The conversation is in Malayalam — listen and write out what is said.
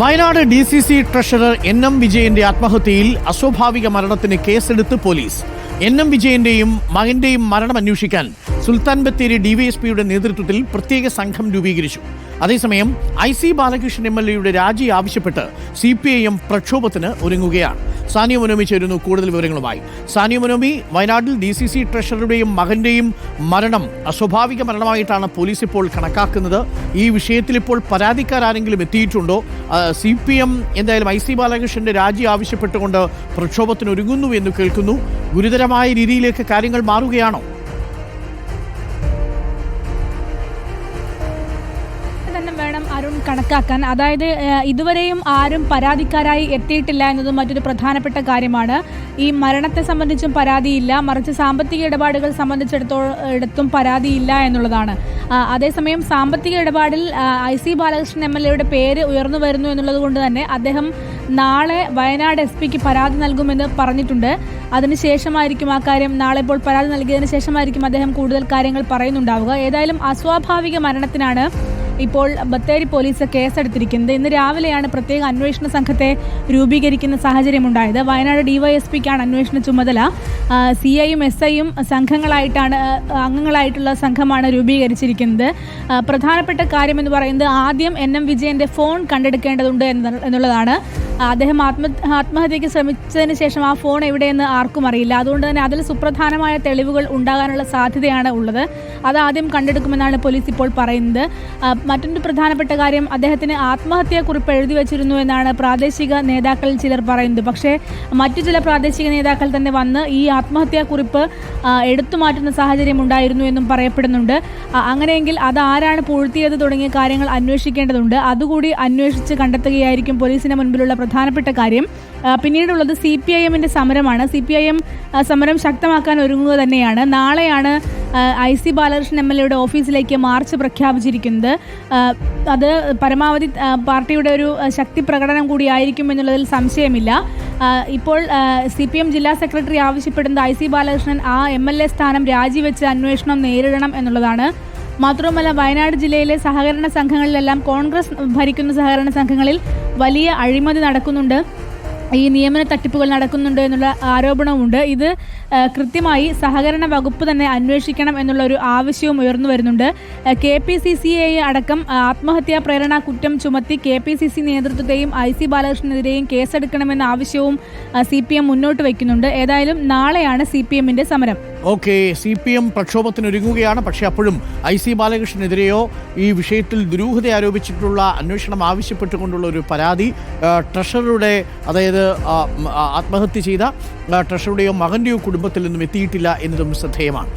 Wayanad D C C treasurer N M വിജയന്റെ ആത്മഹത്യയിൽ അസ്വാഭാവിക മരണത്തിന് കേസെടുത്ത് പോലീസ്. എൻ എം വിജയന്റെയും മകന്റെയും മരണം അന്വേഷിക്കാൻ സുൽത്താൻ ബത്തേരി ഡിവൈഎസ്പിയുടെ നേതൃത്വത്തിൽ പ്രത്യേക സംഘം രൂപീകരിച്ചു. അതേസമയം I C Balakrishnan M L എയുടെ രാജി ആവശ്യപ്പെട്ട് സി പി ഐ എം പ്രക്ഷോഭത്തിന് ഒരുങ്ങുകയാണ്. സാനിയ മനോമി ചേരുന്നു കൂടുതൽ വിവരങ്ങളുമായി. സാനിയ മനോമി വയനാട്ടിൽ ഡി സി സി ട്രഷററുടെയും മകന്റെയും മരണം അസ്വാഭാവിക മരണമായിട്ടാണ് പോലീസ് ഇപ്പോൾ കണക്കാക്കുന്നത്. ഈ വിഷയത്തിൽ ഇപ്പോൾ പരാതിക്കാരെങ്കിലും എത്തിയിട്ടുണ്ടോ? സി പി എം എന്തായാലും ഐ സി ബാലകൃഷ്ണന്റെ രാജി ആവശ്യപ്പെട്ടുകൊണ്ട് പ്രക്ഷോഭത്തിന് ഒരുങ്ങുന്നു എന്ന് കേൾക്കുന്നു. ഗുരുതരമായ രീതിയിലേക്ക് കാര്യങ്ങൾ മാറുകയാണോ? തന്നെ വേണം അരുൺ കണക്കാക്കാൻ. അതായത് ഇതുവരെയും ആരും പരാതിക്കാരായി എത്തിയിട്ടില്ല എന്നതും മറ്റൊരു പ്രധാനപ്പെട്ട കാര്യമാണ്. ഈ മരണത്തെ സംബന്ധിച്ചും പരാതിയില്ല. മറിച്ച് സാമ്പത്തിക ഇടപാടുകൾ സംബന്ധിച്ചിടത്തോടത്തും പരാതിയില്ല എന്നുള്ളതാണ്. അതേസമയം സാമ്പത്തിക ഇടപാടിൽ I C Balakrishnan M L എയുടെ പേര് ഉയർന്നു വരുന്നു എന്നുള്ളത് കൊണ്ട് തന്നെ അദ്ദേഹം നാളെ വയനാട് എസ് പിക്ക് പരാതി നൽകുമെന്ന് പറഞ്ഞിട്ടുണ്ട്. അതിനുശേഷമായിരിക്കും ആ കാര്യം നാളെ ഇപ്പോൾ പരാതി നൽകിയതിനു ശേഷമായിരിക്കും അദ്ദേഹം കൂടുതൽ കാര്യങ്ങൾ പറയുന്നുണ്ടാവുക. ഏതായാലും അസ്വാഭാവിക മരണത്തിനാണ് ഇപ്പോൾ ബത്തേരി പോലീസ് കേസെടുത്തിരിക്കുന്നത്. ഇന്ന് രാവിലെയാണ് പ്രത്യേക അന്വേഷണ സംഘത്തെ രൂപീകരിക്കുന്ന സാഹചര്യമുണ്ടായത്. വയനാട് ഡിവൈഎസ്പിക്കാണ് അന്വേഷണ ചുമതല. സി ഐയും എസ് ഐയും സംഘങ്ങളായിട്ടാണ് അംഗങ്ങളായിട്ടുള്ള സംഘമാണ് രൂപീകരിച്ചിരിക്കുന്നത്. പ്രധാനപ്പെട്ട കാര്യം എന്ന് പറയുന്നത് ആദ്യം എൻ എം വിജയന്റെ ഫോൺ കണ്ടെടുക്കേണ്ടതുണ്ട് എന്നുള്ളതാണ്. അദ്ദേഹം ആത്മ ആത്മഹത്യക്ക് ശ്രമിച്ചതിന് ശേഷം ആ ഫോൺ എവിടെയെന്ന് ആർക്കും അറിയില്ല. അതുകൊണ്ട് തന്നെ അതിൽ സുപ്രധാനമായ തെളിവുകൾ ഉണ്ടാകാനുള്ള സാധ്യതയാണ് ഉള്ളത്. അത് ആദ്യം കണ്ടെടുക്കുമെന്നാണ് പോലീസ് ഇപ്പോൾ പറയുന്നത്. മറ്റൊരു പ്രധാനപ്പെട്ട കാര്യം അദ്ദേഹത്തിന് ആത്മഹത്യാക്കുറിപ്പ് എഴുതി വെച്ചിരുന്നു എന്നാണ് പ്രാദേശിക നേതാക്കൾ ചിലർ പറയുന്നത്. പക്ഷേ മറ്റു ചില പ്രാദേശിക നേതാക്കൾ തന്നെ വന്ന് ഈ ആത്മഹത്യാക്കുറിപ്പ് എടുത്തു മാറ്റുന്ന സാഹചര്യം ഉണ്ടായിരുന്നു എന്നും പറയപ്പെടുന്നുണ്ട്. അങ്ങനെയെങ്കിൽ അത് ആരാണ് പൂഴ്ത്തിയത് തുടങ്ങിയ കാര്യങ്ങൾ അന്വേഷിക്കേണ്ടതുണ്ട്. അതുകൂടി അന്വേഷിച്ച് കണ്ടെത്തുകയായിരിക്കും പോലീസിന് മുൻപിലുള്ള പ്രധാനപ്പെട്ട കാര്യം. പിന്നീടുള്ളത് സി പി ഐ എമ്മിന്റെ സമരമാണ്. സി പി ഐ എം സമരം ശക്തമാക്കാൻ ഒരുങ്ങുക തന്നെയാണ്. നാളെയാണ് I C Balakrishnan M L എയുടെ ഓഫീസിലേക്ക് മാർച്ച് പ്രഖ്യാപിച്ചിരിക്കുന്നത്. അത് പരമാവധി പാർട്ടിയുടെ ഒരു ശക്തി പ്രകടനം കൂടിയായിരിക്കും എന്നുള്ളതിൽ സംശയമില്ല. ഇപ്പോൾ സി പി എം ജില്ലാ സെക്രട്ടറി ആവശ്യപ്പെടുന്നത് ഐ സി ബാലകൃഷ്ണൻ ആ എം എൽ എ സ്ഥാനം രാജിവെച്ച് അന്വേഷണം നേരിടണം എന്നുള്ളതാണ്. മാത്രവുമല്ല വയനാട് ജില്ലയിലെ സഹകരണ സംഘങ്ങളിലെല്ലാം കോൺഗ്രസ് ഭരിക്കുന്ന സഹകരണ സംഘങ്ങളിൽ വലിയ അഴിമതി നടക്കുന്നുണ്ട്. ഈ നിയമന തട്ടിപ്പുകൾ നടക്കുന്നുണ്ട് എന്നുള്ള ആരോപണമുണ്ട് ഇത് കൃത്യമായി സഹകരണ വകുപ്പ് തന്നെ അന്വേഷിക്കണം എന്നുള്ള ഒരു ആവശ്യവും ഉയർന്നു വരുന്നുണ്ട്. കെ പി സി സി എ അടക്കം ആത്മഹത്യാ പ്രേരണ കുറ്റം ചുമത്തി കെ പി സി സി നേതൃത്വത്തെയും ഐ സി ബാലകൃഷ്ണനെതിരെയും കേസെടുക്കണമെന്ന ആവശ്യവും സി പി എം മുന്നോട്ട് വയ്ക്കുന്നുണ്ട്. ഏതായാലും നാളെയാണ് സി പി എമ്മിന്റെ സമരം. ഓക്കെ സി പി എം പ്രക്ഷോഭത്തിന് ഒരുങ്ങുകയാണ് പക്ഷേ അപ്പോഴും ഐ സി ബാലകൃഷ്ണനെതിരെയോ ഈ വിഷയത്തിൽ ദുരൂഹത ആരോപിച്ചിട്ടുള്ള അന്വേഷണം ആവശ്യപ്പെട്ടുകൊണ്ടുള്ള ഒരു പരാതി ട്രഷറുടെ അതായത് ആത്മഹത്യ ചെയ്ത ട്രഷറുടെയോ ട്രഷറുടെയോ മകന്റെയോ കുടുംബത്തിൽ നിന്നും എത്തിയിട്ടില്ല എന്നതും ശ്രദ്ധേയമാണ്